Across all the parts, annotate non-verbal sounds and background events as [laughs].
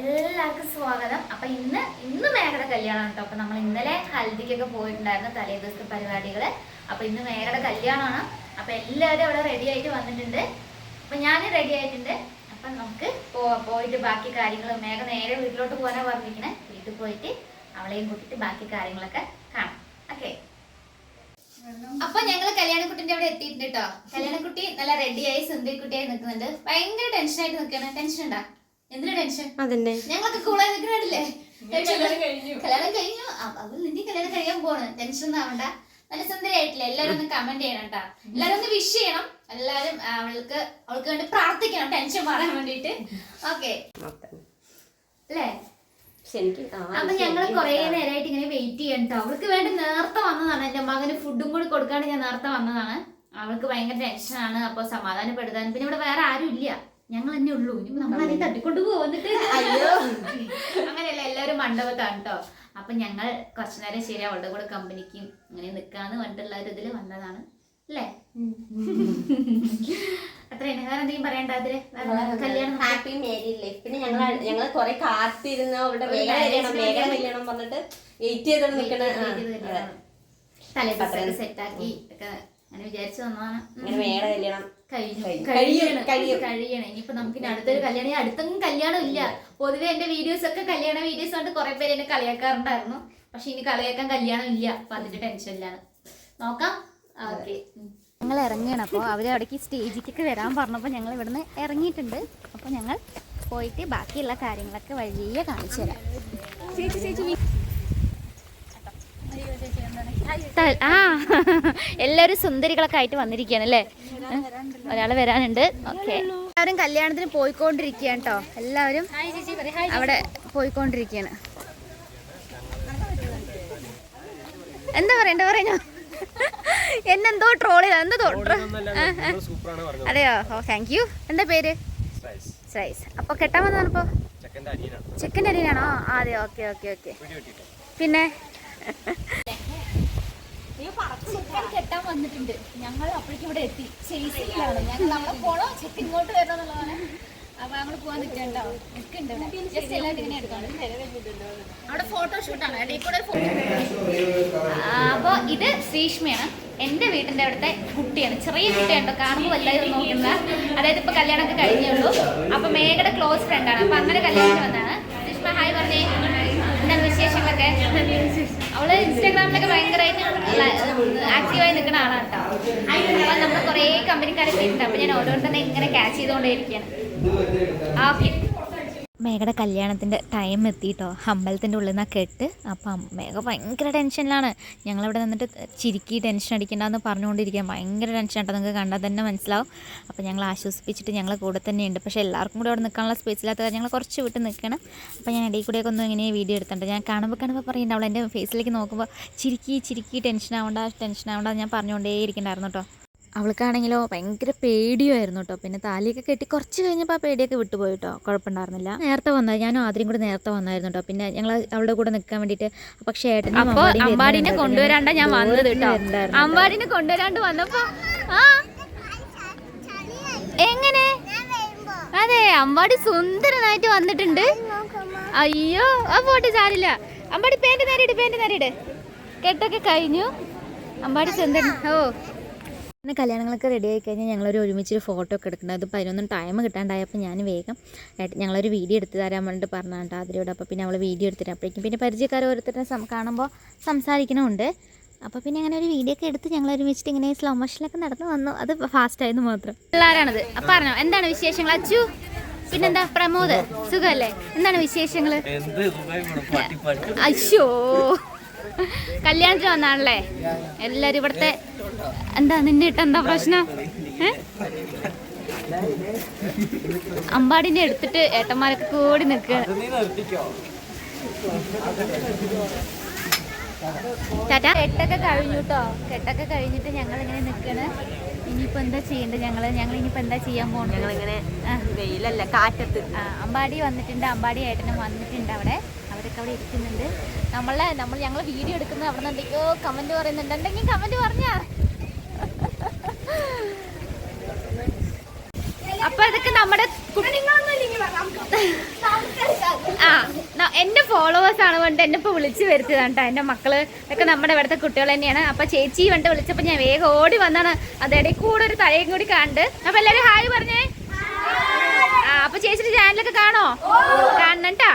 എല്ലാവർക്കും സ്വാഗതം. അപ്പൊ ഇന്ന് ഇന്ന് മേഘയുടെ കല്യാണം കേട്ടോ. അപ്പൊ നമ്മൾ ഇന്നലെ ഹൽദിക്കൊക്കെ പോയിട്ടുണ്ടായിരുന്നു തലേ ദിവസത്തെ പരിപാടികൾ. അപ്പൊ ഇന്ന് മേഘയുടെ കല്യാണമാണ്. അപ്പൊ എല്ലാവരും അവിടെ റെഡി ആയിട്ട് വന്നിട്ടുണ്ട്. അപ്പൊ ഞാൻ റെഡി ആയിട്ടുണ്ട്. അപ്പൊ നമുക്ക് പോയിട്ട് ബാക്കി കാര്യങ്ങൾ മേഘ നേരെ വീട്ടിലോട്ട് പോകാനാ പറഞ്ഞിരിക്കണേ. വീട്ടിൽ പോയിട്ട് അവളെയും കൂട്ടിയിട്ട് ബാക്കി കാര്യങ്ങളൊക്കെ കാണാം. ഓക്കെ അപ്പൊ ഞങ്ങൾ കല്യാണക്കുട്ടിന്റെ അവിടെ എത്തിയിട്ടുണ്ട് കേട്ടോ. കല്യാണക്കുട്ടി നല്ല റെഡിയായി സുന്ദരിക്കുട്ടിയായി നിൽക്കുന്നുണ്ട്. ഭയങ്കര ടെൻഷനായിട്ട് നിൽക്കുകയാണ്. ടെൻഷൻ ഉണ്ടാ? എന്തിനാ ടെൻഷൻ? അതന്നെ. ഞങ്ങളൊക്കെ കൂളായി നിൽക്കണില്ലേ കല്യാണം കഴിഞ്ഞു. അ- അത് നിന്റെ കല്യാണം കഴിയാൻ പോണ് ടെൻഷൻ ഒന്നും ആവണ്ട. നല്ല സുന്ദരിയായിട്ടില്ല? എല്ലാരും ഒന്ന് കമന്റ് ചെയ്യണം കേട്ടാ. എല്ലാരും ഒന്ന് വിഷ് ചെയ്യണം. എല്ലാരും അവൾക്ക് അവൾക്ക് വേണ്ടി പ്രാർത്ഥിക്കണം. ടെൻഷൻ മാറാൻ വേണ്ടിട്ട് ഓക്കെ അല്ലേ? പക്ഷെ എനിക്ക് ആ, അപ്പൊ ഞങ്ങൾ കൊറേ നേരമായിട്ട് ഇങ്ങനെ വെയിറ്റ് ചെയ്യണ്ടോ അവൾക്ക് വേണ്ടി നേരത്തെ വന്നതാണ്. എന്റെ മകന് ഫുഡും കൂടി കൊടുക്കാണ്ട് ഞാൻ നേരത്തെ വന്നതാണ്. അവൾക്ക് ഭയങ്കര ടെൻഷനാണ് അപ്പൊ സമാധാനപ്പെടുത്താൻ. പിന്നെ ഇവിടെ വേറെ ആരും ഇല്ല. ഞങ്ങൾ തന്നെ ഉള്ളൂ. ഇനി നമ്മളെ തട്ടിക്കൊണ്ട് പോന്നിട്ട് അയ്യോ. അങ്ങനെയല്ല എല്ലാവരും മണ്ഡപത്താണ് കേട്ടോ അപ്പൊ ഞങ്ങൾ കുറച്ചു നേരം ശരി അവളുടെ കൂടെ കമ്പനിക്കും ഇങ്ങനെ നിക്കാന്ന് പറഞ്ഞിട്ടുള്ള ഒരു ഇതിൽ വന്നതാണ്. അല്ലേ? അത്ര. എന്തെങ്കിലും പറയണ്ട അതിൽ? കല്യാണം ഹാപ്പി മേരി ലൈഫ് പിന്നെ ഞങ്ങൾ ഞങ്ങൾ കൊറേ കാത്തിരുന്ന് അവിടെ വേഗം കല്യാണം വേഗം കല്യാണം പറഞ്ഞിട്ട് വെയിറ്റ് ചെയ്തോണ്ട് നിക്കണ ആ, അതെ. തലേ ദിവസം സെറ്റാക്കി ഒക്കെ അങ്ങനെ വിചാരിച്ചു വന്നതാണ്. വേഗം കല്യാണം. കഴിയണം. കഴിയും. കഴിയണം. ഇനിയിപ്പോ നമുക്ക് ഇനി അടുത്തൊരു കല്യാണം. അടുത്തൊന്നും കല്യാണം ഇല്ല. പൊതുവെ എന്റെ വീഡിയോസ് ഒക്കെ കല്യാണ വീഡിയോസ് കൊണ്ട് കുറെ പേര് എന്നെ കളിയാക്കാറുണ്ടായിരുന്നു. പക്ഷെ ഇനി കളിയാക്കാൻ കല്യാണം ഇല്ല. അപ്പൊ അതിന്റെ ടെൻഷനിലാണ് നോക്കാം. ഓക്കെ ഞങ്ങൾ ഇറങ്ങിയാണ് അപ്പോൾ അവർ അവിടേക്ക് സ്റ്റേജിലേക്ക് വരാൻ പറഞ്ഞപ്പോൾ ഞങ്ങൾ ഇവിടുന്ന് ഇറങ്ങിയിട്ടുണ്ട്. അപ്പോൾ ഞങ്ങൾ പോയിട്ട് ബാക്കിയുള്ള കാര്യങ്ങളൊക്കെ വഴിയെ കാണിച്ചു തരാം. ചേച്ചി ചേച്ചി ആ [laughs] എല്ലാവരും സുന്ദരികളൊക്കെ ആയിട്ട് വന്നിരിക്കുകയാണ് അല്ലേ? ഒരാൾ വരാനുണ്ട്. ഓക്കെ. എല്ലാവരും കല്യാണത്തിന് പോയിക്കൊണ്ടിരിക്കുകയാണ് കേട്ടോ എല്ലാവരും അവിടെ പോയിക്കൊണ്ടിരിക്കുകയാണ്. എന്താ പറയണ്ട പറയുന്നോ എന്നെന്തോ ട്രോൾ ചെയ്ത എന്തോ അതെയോ? ഓ താങ്ക് യു എന്താ പേര്? അപ്പൊ സൈസ് കെട്ടാൻ വന്നപ്പോ ചെക്കന്റെ ആ അതെ ഓക്കെ ഓക്കെ ഓക്കെ. പിന്നെ? ചിക്കൻ കെട്ടാൻ വന്നിട്ടുണ്ട്. ഞങ്ങൾ അപ്പോഴേക്കും ഇവിടെ എത്തി. ചേസിയിലാണ് ഞങ്ങൾ അവിടെ പോണോ? ചെക്കൻ ഇങ്ങോട്ട് വരണം എന്നുള്ളതാണ്. അപ്പൊ ഞങ്ങൾ പോവാൻ നിൽക്കണ്ടോ നിൽക്കുന്നുണ്ട് ജസ്റ്റ് എല്ലാവരും ഇങ്ങനെ എടുക്കാണ്. അവിടെ ഫോട്ടോഷൂട്ടാണ് ഇടയിൽ കൂടെ അപ്പോൾ ഇത് ശ്രീഷ്മയാണ്. എന്റെ വീട്ടിന്റെ അവിടുത്തെ കുട്ടിയാണ്. ചെറിയ കുട്ടിയാണ് കാണുമ്പോൾ വല്ലാതെ നോക്കുന്ന. അതായത് ഇപ്പൊ കല്യാണമൊക്കെ കഴിഞ്ഞേ ഉള്ളൂ അപ്പൊ മേഘയുടെ ക്ലോസ് ഫ്രണ്ടാണ് അപ്പൊ അങ്ങനെ കല്യാണത്തിന് വന്നാണ് ശ്രീഷ്മ ഹായ് പറഞ്ഞേ. എന്താണ് വിശേഷങ്ങളൊക്കെ? അവൾ ഇൻസ്റ്റാഗ്രാമിലൊക്കെ ഭയങ്കരമായിട്ട് ആക്റ്റീവായി നിൽക്കുന്ന ആളാണ് കേട്ടോ അപ്പൊ നമ്മൾ കുറേ കമ്പനിക്കാരൊക്കെ ഉണ്ട്. അപ്പോൾ ഞാൻ ഓരോരുത്തരെ ഇങ്ങനെ ക്യാച്ച് ചെയ്തുകൊണ്ടേ ഇരിക്കുകയാണ് ഓക്കെ. മേഘയുടെ കല്യാണത്തിന്റെ ടൈം എത്തിയിട്ടോ അമ്പലത്തിന്റെ ഉള്ളിൽ നിന്നാണ് കെട്ട്. അപ്പം മേഘ ഭയങ്കര ടെൻഷനിലാണ്. ഞങ്ങളിവിടെ നിന്നിട്ട് ചിരിക്കി ടെൻഷൻ അടിക്കണ്ടെന്ന് പറഞ്ഞുകൊണ്ടിരിക്കുക ഭയങ്കര ടെൻഷൻ ആട്ടോ. നിങ്ങൾക്ക് കണ്ടാൽ തന്നെ മനസ്സിലാവും. അപ്പോൾ ഞങ്ങൾ ആശ്വസിപ്പിച്ചിട്ട് ഞങ്ങൾ കൂടെ തന്നെയുണ്ട്. പക്ഷേ എല്ലാവർക്കും കൂടെ അവിടെ നിൽക്കാനുള്ള സ്പേസ് ഇല്ലാത്ത ഞങ്ങൾ കുറച്ച് വിട്ട് നിൽക്കണം അപ്പോൾ ഞാൻ ഇടയിൽ കൂടെയൊക്കെ ഒന്നും ഇങ്ങനെ വീഡിയോ എടുത്തിട്ടുണ്ട്. ഞാൻ കാണുമ്പോൾ കാണുമ്പോൾ പറയുന്നുണ്ട്. അവൾ എന്റെ ഫേസിലേക്ക് നോക്കുമ്പോൾ ചിരിക്കി ചിരിക്കി ടെൻഷൻ ആവണ്ട ടെൻഷൻ ആവണ്ട ഞാൻ പറഞ്ഞുകൊണ്ടേ ഇരിക്കണ്ടായിരുന്നു കേട്ടോ. അവൾക്കാണെങ്കിലോ ഭയങ്കര പേടിയായിരുന്നു കേട്ടോ. പിന്നെ താലിയൊക്കെ കെട്ടി കുറച്ച് കഴിഞ്ഞപ്പോൾ ആ പേടിയൊക്കെ വിട്ടുപോയി കേട്ടോ കുഴപ്പമുണ്ടായിരുന്നില്ല. നേരത്തെ വന്നത് ഞാനും ആദ്യം കൂടെ നേരത്തെ വന്നായിരുന്നു കേട്ടോ. പിന്നെ ഞങ്ങൾ അവളുടെ കൂടെ നിൽക്കാൻ വേണ്ടിയിട്ട് പക്ഷേ ഏട്ടൻ അപ്പൊ അമ്പാടിയും അമ്പാടിനെ കൊണ്ടുവരാണ്ട് ഞാൻ വന്നത് കേട്ടോ. അമ്പാടിനെ കൊണ്ടുവരാണ്ട് വന്നപ്പോ ആ? എങ്ങനെ? അതെ അമ്പാടി സുന്ദരനായിട്ട് വന്നിട്ടുണ്ട്. അയ്യോ ആ പോട്ടെ സാരില്ല അമ്പാടി പേന്റ് നേരിട് പേന്റ് നേരിട്. കെട്ടൊക്കെ കഴിഞ്ഞു. അമ്പാടി സുന്ദരൻ ഓ. പിന്നെ കല്യാണങ്ങളൊക്കെ റെഡി ആയി കഴിഞ്ഞാൽ ഞങ്ങളൊരു ഒരുമിച്ചൊരു ഫോട്ടോ ഒക്കെ എടുക്കണം. അത് പതിനൊന്നും ടൈം കിട്ടാണ്ടായപ്പോൾ ഞാൻ വേഗം ഞങ്ങളൊരു വീഡിയോ എടുത്ത് തരാൻ വേണ്ടിയിട്ട് പറഞ്ഞാണ്ട് അതിലൂടെ. അപ്പോൾ പിന്നെ അവൾ വീഡിയോ എടുത്തിട്ട് അപ്പോഴേക്കും പിന്നെ പരിചയക്കാർ ഓരോരുത്തരെ കാണുമ്പോൾ സംസാരിക്കണമുണ്ട് അപ്പോൾ പിന്നെ അങ്ങനെ ഒരു വീഡിയോ ഒക്കെ എടുത്ത് ഞങ്ങൾ ഒരുമിച്ചിട്ട് ഇങ്ങനെ സ്ലോ മോഷനിലൊക്കെ നടന്നു വന്നു. അത് ഫാസ്റ്റ് ആയിരുന്നു മാത്രം. പിള്ളേരാണത്. അപ്പോൾ പറഞ്ഞോ എന്താണ് വിശേഷങ്ങൾ? അച്ചു? പിന്നെന്താ? പ്രമോദ്? സുഖല്ലേ? എന്താണ് വിശേഷങ്ങൾ എന്ത് സുഖമായി പോണു, പട്ടി പട്ടി. അയ്യോ. കല്യാണത്തിന് വന്നാണല്ലേ? എല്ലാരും ഇവിടത്തെ എന്താ നിന്നെ ഇട്ട് എന്താ പ്രശ്നം? അമ്പാടിനെ എടുത്തിട്ട് ഏട്ടന്മാരൊക്കെ കൂടി നിൽക്കുക ടാറ്റാ? കെട്ടൊക്കെ കഴിഞ്ഞു കേട്ടോ കെട്ടൊക്കെ കഴിഞ്ഞിട്ട് ഞങ്ങൾ ഇങ്ങനെ നിൽക്കണ്. ഇനിയിപ്പോ എന്താ ചെയ്യേണ്ടത് ഞങ്ങൾ? ഞങ്ങൾ ഇനിയിപ്പോ എന്താ ചെയ്യാൻ പോകുന്നത് ഞങ്ങളിങ്ങനെ ഇങ്ങനെ വെയിലല്ല കാറ്റത്ത്. അമ്പാടി വന്നിട്ടുണ്ട്. അമ്പാടി ഏട്ടനും വന്നിട്ടുണ്ട് അവിടെ. അവരൊക്കെ അവിടെ ഇരിക്കുന്നുണ്ട്. നമ്മളെ നമ്മൾ ഞങ്ങൾ വീഡിയോ എടുക്കുന്നത് അവിടെ നിന്ന് എന്തൊക്കെയോ കമന്റ് പറയുന്നുണ്ട്. എന്തെങ്കിലും കമന്റ് പറഞ്ഞാ? അപ്പൊ ഇതൊക്കെ നമ്മുടെ ആ എന്റെ ഫോളോവേഴ്സ് ആണ് കൊണ്ട് എന്നെ ഇപ്പൊ വിളിച്ചു വരുത്തിയതാണ് കേട്ടോ. എന്റെ മക്കൾ ഒക്കെ നമ്മുടെ ഇവിടുത്തെ കുട്ടികൾ തന്നെയാണ്. അപ്പൊ ചേച്ചി വേണ്ട വിളിച്ചപ്പോ ഞാൻ വേഗം ഓടി വന്നാണ്. അതേടെ കൂടെ ഒരു തലയും കൂടി കണ്ട്. അപ്പൊ എല്ലാരും ഹായ് പറഞ്ഞേ. ആ അപ്പൊ ചേച്ചിന്റെ ചാനലൊക്കെ കാണോ? കാണണം കേട്ടാ.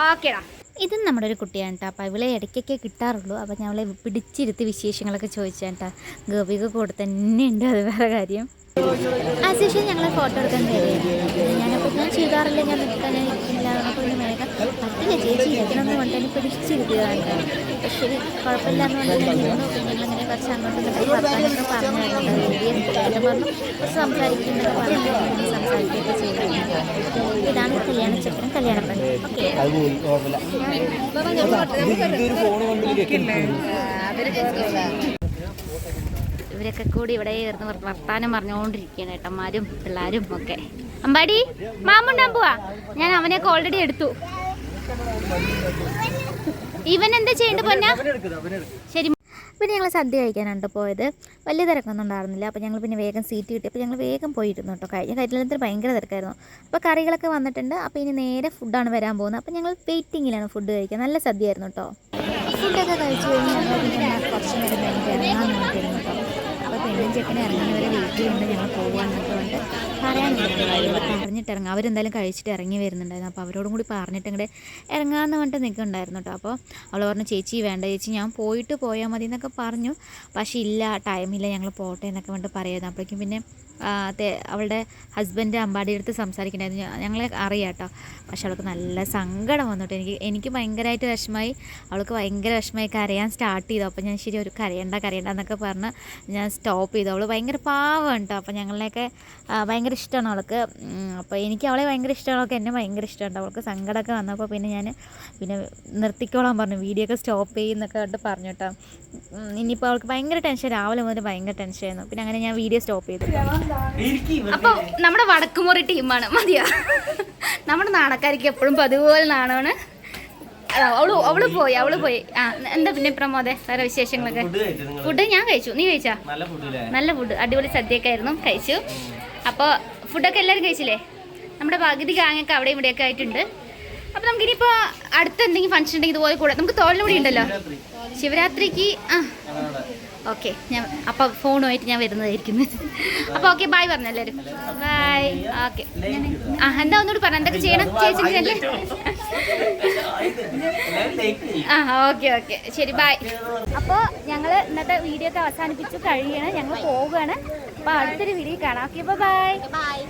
ഓക്കേടാ ഇതും നമ്മുടെ ഒരു കുട്ടിയാണ് കേട്ടോ അപ്പോൾ ഇവളെ ഇടയ്ക്കൊക്കെ കിട്ടാറുള്ളൂ. അപ്പോൾ ഞാൻ പിടിച്ചിരുത്തി വിശേഷങ്ങളൊക്കെ ചോദിച്ചാൽ കേട്ടോ ഗോപിക കൂടെ തന്നെ ഉണ്ട് അത് വേറെ കാര്യം. ആശേഷം ഞങ്ങളെ ഫോട്ടോ എടുക്കാൻ കയറിയാണ് ഞാനപ്പോൾ ഞാൻ ചെയ്താറില്ല. ഞാൻ നിൽക്കാൻ ഞാൻ ഇരിക്കില്ല അപ്പോൾ ഒന്ന് വേഗം പറ്റില്ല ചേച്ചി ഇരിക്കണം എന്ന് കൊണ്ട് എന്നെ പിടിച്ചിരുത്തിയതാണ് പക്ഷേ കുഴപ്പമില്ല എന്ന് പറഞ്ഞാൽ ഇരുന്നു പിന്നെ കുറച്ച് അങ്ങോട്ട് ഇങ്ങോട്ടും വർത്താനൊക്കെ പറഞ്ഞു വീഡിയോ പറഞ്ഞു കുറച്ച് പറഞ്ഞു സംസാരിക്കുകയൊക്കെ സംസാരിക്കുകയൊക്കെ ഇതാണ് കല്യാണ ചക്കരം കല്യാണ പെണ്ണ്. ഓക്കെ. ഇവരൊക്കെ കൂടി ഇവിടെ ഇരുന്ന് വർത്താനം പറഞ്ഞുകൊണ്ടിരിക്കുകയാണ് ഏട്ടന്മാരും പിള്ളേരും ഒക്കെ. അമ്പാടി മാമുണ്ടാൻ പോവാ. ഞാൻ അവനെയൊക്കെ ഓൾറെഡി എടുത്തു. ഇവൻ എന്താ ചെയ്യേണ്ടത് പൊന്ന? ശരി പിന്നെ ഞങ്ങൾ സദ്യ കഴിക്കാനാണ് പോയത്. വലിയ തിരക്കൊന്നും ഉണ്ടായിരുന്നില്ല. അപ്പോൾ ഞങ്ങൾ പിന്നെ വേഗം സീറ്റ് കിട്ടി. അപ്പോൾ ഞങ്ങൾ വേഗം പോയിരുന്നു കേട്ടോ കഴിഞ്ഞ കല്യാണത്തിന് ഭയങ്കര തിരക്കായിരുന്നു. അപ്പോൾ കറികളൊക്കെ വന്നിട്ടുണ്ട്. അപ്പോൾ ഇനി നേരെ ഫുഡാണ് വരാൻ പോകുന്നത്. അപ്പോൾ ഞങ്ങൾ വെയിറ്റിങ്ങിലാണ് ഫുഡ് കഴിക്കുക നല്ല സദ്യയായിരുന്നു കേട്ടോ ഫുഡൊക്കെ കഴിച്ചു കഴിഞ്ഞ് പിന്നെ കുറച്ച് നേരം നോക്കിയിരുന്നു കേട്ടോ ചെക്കനെ ഇറങ്ങുന്നവരെ വെയിറ്റ് ചെയ്യുന്നുണ്ട് ഞങ്ങൾ പോകാമെന്നൊക്കെ കൊണ്ട് പറയാനില്ല പറഞ്ഞിട്ട് ഇറങ്ങാം അവരെന്തായാലും കഴിച്ചിട്ട് ഇറങ്ങി വരുന്നുണ്ടായിരുന്നു. അപ്പോൾ അവരോടും കൂടി പറഞ്ഞിട്ട് ഇങ്ങോട്ട് ഇറങ്ങാമെന്ന് പറഞ്ഞിട്ട് നിൽക്കുന്നുണ്ടായിരുന്നു കേട്ടോ. അപ്പോൾ അവൾ പറഞ്ഞു ചേച്ചി വേണ്ട ചേച്ചി ഞാൻ പോയിട്ട് പോയാൽ മതി എന്നൊക്കെ പറഞ്ഞു. പക്ഷേ ഇല്ല ടൈമില്ല ഞങ്ങൾ പോട്ടെ എന്നൊക്കെ പറഞ്ഞിട്ട് പറയുന്നത് അപ്പോഴേക്കും പിന്നെ അവളുടെ ഹസ്ബൻഡ് അമ്പാടി അടുത്ത് സംസാരിക്കണ്ടായിരുന്നു ഞങ്ങളെ അറിയാം കേട്ടോ. പക്ഷെ അവൾക്ക് നല്ല സങ്കടം വന്നിട്ട് എനിക്ക് എനിക്ക് ഭയങ്കരമായിട്ട് വിഷമമായി. അവൾക്ക് ഭയങ്കര വിഷമമായി. കരയാൻ സ്റ്റാർട്ട് ചെയ്തു. അപ്പോൾ ഞാൻ ശരി ഒരു കരയണ്ട കരയണ്ട എന്നൊക്കെ പറഞ്ഞ് ഞാൻ സ്റ്റോപ്പ് ചെയ്തു. അവൾ ഭയങ്കര പാവമാണ് കേട്ടോ അപ്പോൾ ഞങ്ങളെയൊക്കെ ഭയങ്കര ഇഷ്ടമാണ് അവൾക്ക്. അപ്പോൾ എനിക്ക് അവളെ ഭയങ്കര ഇഷ്ടമാണ് അവൾക്ക് എന്നെ ഭയങ്കര ഇഷ്ടമുണ്ട് അവൾക്ക് സങ്കടമൊക്കെ വന്നപ്പോൾ പിന്നെ ഞാൻ പിന്നെ നിർത്തിക്കോളാൻ പറഞ്ഞു. വീഡിയോ ഒക്കെ സ്റ്റോപ്പ് ചെയ്യുന്നൊക്കെ കണ്ട് പറഞ്ഞു കേട്ടോ ഇനിയിപ്പോൾ അവൾക്ക് ഭയങ്കര ടെൻഷൻ. രാവിലെ മുതൽ ഭയങ്കര ടെൻഷനായിരുന്നു പിന്നെ അങ്ങനെ ഞാൻ വീഡിയോ സ്റ്റോപ്പ് ചെയ്തു. അപ്പോൾ നമ്മുടെ വടക്കുമുറി ടീമാണ്. മതിയോ? നമ്മുടെ നാണക്കാരിക്ക് എപ്പോഴും അതുപോലെ നാണമാണ്. അവൾ അവൾ പോയി അവൾ പോയി. ആ എന്താ പിന്നെ പ്രമോദേ വേറെ വിശേഷങ്ങളൊക്കെ? ഫുഡ് ഞാൻ കഴിച്ചു. നീ കഴിച്ചാ? നല്ല ഫുഡ് അടിപൊളി സദ്യയൊക്കെ ആയിരുന്നു കഴിച്ചു. അപ്പോൾ ഫുഡൊക്കെ എല്ലാവരും കഴിച്ചില്ലേ? നമ്മുടെ പകുതി ഗാങ്ങൊക്കെ അവിടെ ഇവിടെയൊക്കെ ആയിട്ടുണ്ട്. അപ്പൊ നമുക്ക് ഇനിയിപ്പോ അടുത്ത എന്തെങ്കിലും ഫംഗ്ഷൻ ഉണ്ടെങ്കിൽ ഇതുപോലെ കൂടെ നമുക്ക് തോളിലൂടെ ഉണ്ടല്ലോ? ശിവരാത്രിക്ക് ആ. ഓക്കെ ഞാൻ അപ്പോൾ ഫോണുമായിട്ട് ഞാൻ വരുന്നതായിരിക്കുന്നു. അപ്പോൾ ഓക്കെ ബായ് പറഞ്ഞു എല്ലാവരും. Bye okay. ആ എന്താ ഒന്നുകൂടി പറഞ്ഞു എന്തൊക്കെ ചെയ്യണം? ചേച്ചി ആ ഓക്കെ ഓക്കെ. ശരി ബായ് അപ്പോൾ ഞങ്ങൾ ഇന്നത്തെ വീഡിയോ ഒക്കെ അവസാനിപ്പിച്ചു കഴിയണം. ഞങ്ങൾ പോവുകയാണ്. അപ്പോൾ അടുത്തൊരു വീഡിയോ കാണാം. Okay bye bye